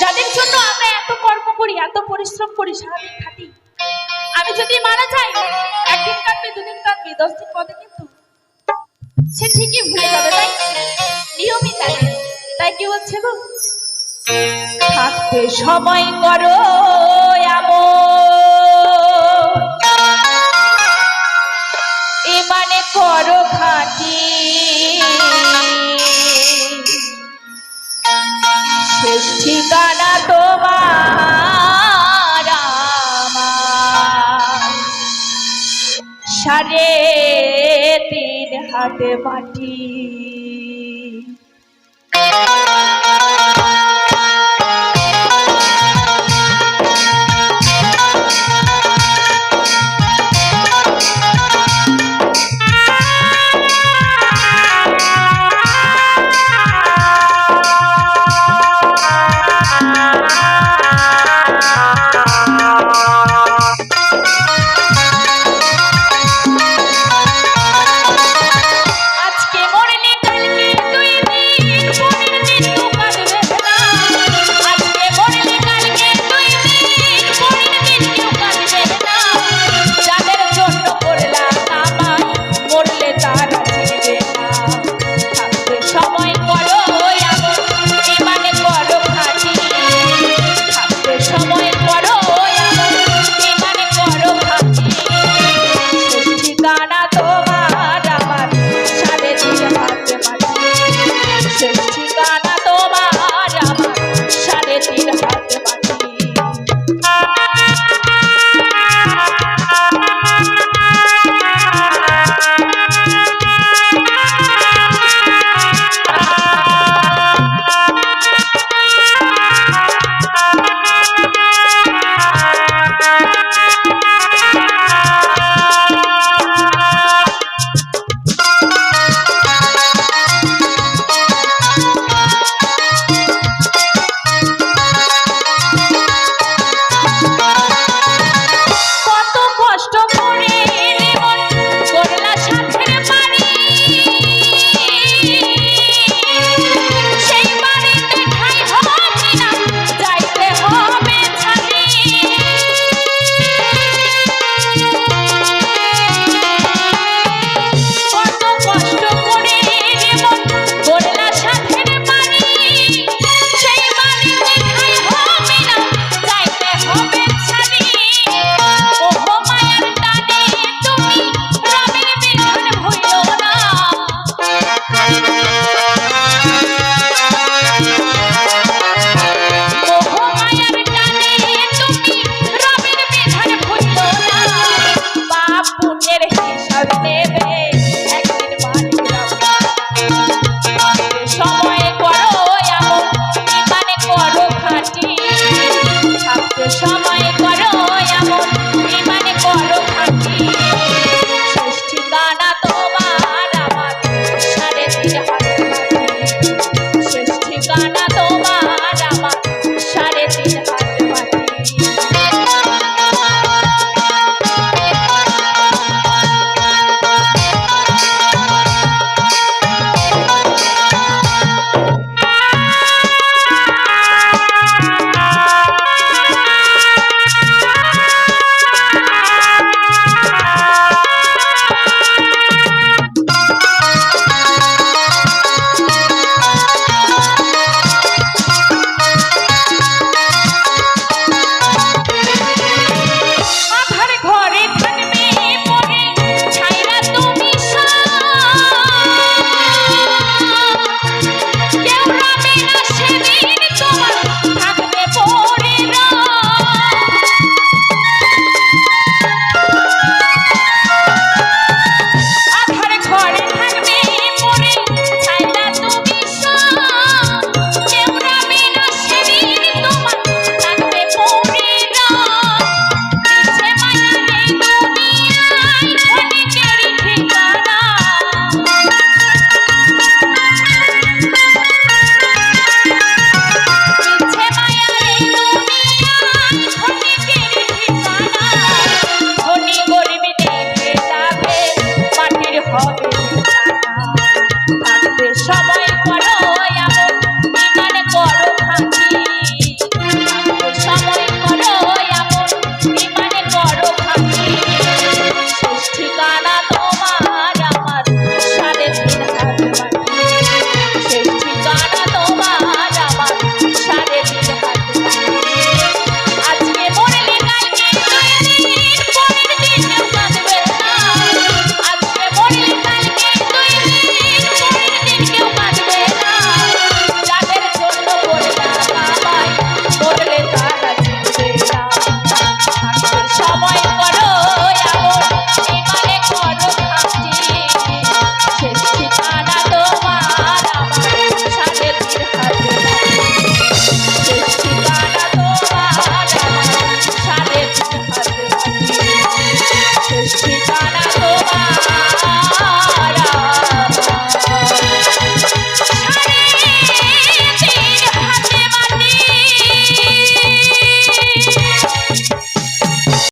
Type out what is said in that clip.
যাদের জন্য আমরা এত কর্ম করি, এত পরিশ্রম করি, সারাদিন খাটি। আমি যদি মারা যাই, একদিন কাটবে, দুদিন কাটবে, দশ দিন পদে কিন্তু সে ঠিকই ভুলে যাবে, তাই নিয়মই তাই। তাই কি হচ্ছে গো? থাকতে সময় করো এমন ঠিকানা তোমার সাড়ে তিন হাতে মাটি